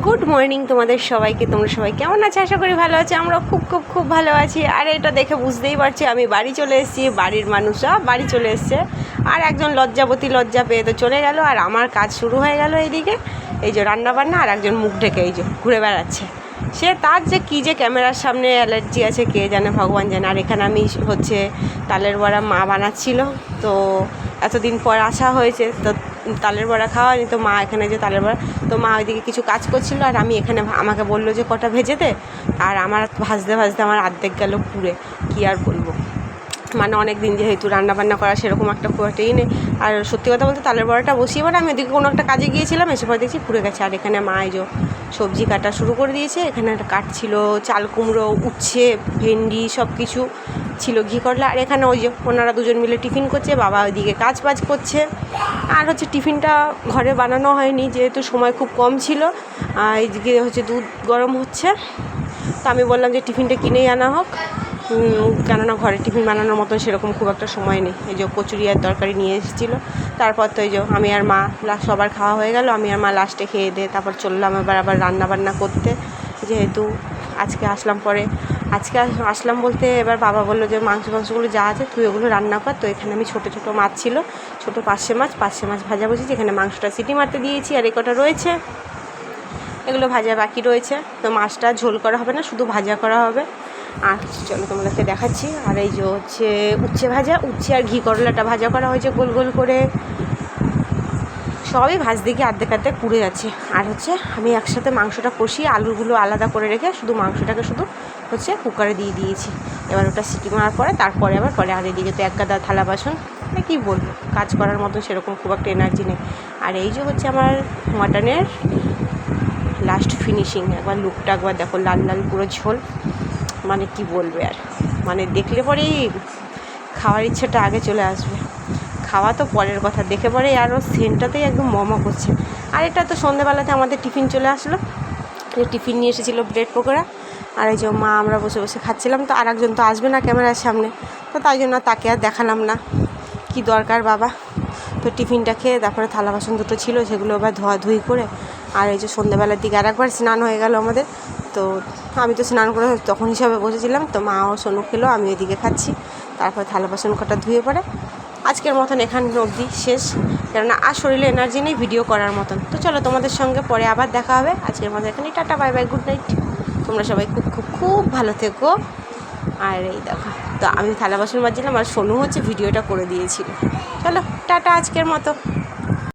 Good morning তোমাদের সবাইকে, তোমরা সবাই কেমন আছে? আশা করি ভালো আছে। আমরা খুব খুব খুব ভালো আছি। আর, এটা দেখে বুঝতেই পারছি, আমি বাড়ি চলে এসেছি, বাড়ির মানুষরা বাড়ি চলে এসছে। আর একজন লজ্জাবতী লজ্জা পেয়ে তো চলে গেল, আর আমার কাজ শুরু হয়ে গেল এইদিকে। এই যে রান্না বান্না আর একজন মুখ ঢেকে এই যে ঘুরে বেড়াচ্ছে। সে তার যে কী যে ক্যামেরার সামনে অ্যালার্জি আছে, কে জানে, ভগবান জানে। আর এখানে আমি হচ্ছে তালের বড়া মা বানাচ্ছিল। তো এতদিন পর আসা হয়েছে, তো তালের বড়া খাওয়ানি তো মা এখানে যে তালের বড়া, তো মা ওইদিকে কিছু কাজ করছিল আর আমি এখানে আমাকে বলল যে কটা ভেজে দে, আর আমার ভাজতে ভাজতে আমার অর্ধেক গেল পুড়ে, কী আর বলব? মানে অনেক দিন যেহেতু রান্না বান্না করা সেরকম একটা খুব একটা ই নেই, আর সত্যি কথা বলতে তালের বড়াটা বসিয়ে পরে আমি ওদিকে কোনো একটা কাজে গিয়েছিলাম, এসে পরে দেখছি পুড়ে গেছে, আর এখানে মা যে সবজি কাটা শুরু করে দিয়েছে, এখানে কাটছিল, চাল কুমড়ো, উচ্ছে, ভেন্ডি সব কিছু ছিল ঘি করলা, আর এখানে ওই যে ওনারা দুজন মিলে টিফিন করছে, বাবা ওইদিকে কাজ বাজ করছে। আর হচ্ছে টিফিনটা ঘরে বানানো হয়নি, যেহেতু সময় খুব কম ছিল, আর এইদিকে হচ্ছে দুধ গরম হচ্ছে। তো আমি বললাম যে টিফিনটা কিনেই আনা হোক। কেননা ঘরে টিফিন বানানোর মতন সেরকম খুব একটা সময় নেই। এই যে কচুরি আর তরকারি নিয়ে এসেছিল। তারপর তো এই যে আমি আর মা লাস্ট সবার খাওয়া হয়ে গেল, আমি আর মা লাস্টে খেয়ে দিয়ে তারপর চললাম এবার আবার রান্না বান্না করতে। যেহেতু আজকে আসলাম পরে আজকে আসলাম বলতে এবার বাবা বলল যে মাংস মাংসগুলো যা আছে তুই ওগুলো রান্না কর। তো এখানে আমি ছোটো ছোটো মাছ ছিল, ছোটো পার্শে মাছ পার্শে মাছ ভাজা বসেছি, এখানে মাংসটা সিটি মারতে দিয়েছি আর এ কটা রয়েছে। এগুলো ভাজা বাকি রয়েছে। তো মাছটা ঝোল করা হবে না, শুধু ভাজা করা হবে। আর চলো তোমাদেরকে দেখাচ্ছি। আর এই যে হচ্ছে উচ্ছে ভাজা, উচ্ছে আর ঘি করলাটা ভাজা করা হয়েছে গোল গোল করে। সবই ভাজ দিকে আর্ধেক আর্ধেক পুড়ে যাচ্ছে। আর হচ্ছে আমি একসাথে মাংসটা কষিয়ে আলুগুলো আলাদা করে রেখে শুধু মাংসটাকে শুধু হচ্ছে কুকারে দিয়ে দিয়েছি। এবার ওটা সিটি মারার পরে তারপরে আবার পরে আর এদিকে তো এক গাদা থালা বাসন। মানে কী বলব, কাজ করার মতো সেরকম খুব একটা এনার্জি নেই। আর এই যে হচ্ছে আমার মাটনের লাস্ট ফিনিশিং একবার লুকটা একবার দেখো, লাল লাল পুরো ঝোল। মানে কি বলবে আর মানে দেখলে পরেই খাওয়ার ইচ্ছেটা আগে চলে আসবে। খাওয়া তো পরের কথা। দেখে পরে আরও সেন্টটাতেই একদম মমা করছে। আর এটা তো সন্ধেবেলাতে আমাদের টিফিন চলে আসলো। টিফিন নিয়ে এসেছিল ব্রেড পকোড়া। আর এই যে মা, আমরা বসে বসে খাচ্ছিলাম। তো আর একজন তো আসবে না ক্যামেরার সামনে। তো তাই জন্য তাকে আর দেখালাম না। কি দরকার বাবা? তো টিফিনটা খেয়ে তারপরে থালা বাসন দুটো ছিল, সেগুলো আবার ধোয়াধুয়ি করে আর এই যে সন্ধ্যেবেলার দিকে আর একবার স্নান হয়ে গেল আমাদের। তো আমি তো স্নান করে তখন হিসাবে বসেছিলাম। তো মা ও সোনু খেলো, আমি এদিকে খাচ্ছি। তারপর থালা বাসন কটা ধুয়ে পড়ে আজকের মতন এখান অবধি শেষ। কেননা আর শরীরে এনার্জি নেই ভিডিও করার মতন। তো চলো তোমাদের সঙ্গে পরে আবার দেখা হবে। আজকের মতন এখানে ta ta bye bye good night তোমরা সবাই খুব খুব খুব ভালো থেকো। আর এই দেখো, তো আমি থালা বাসন মাজছিলাম আর সোনু হচ্ছে ভিডিওটা করে দিয়েছিল। চলো, টাটা আজকের মতো।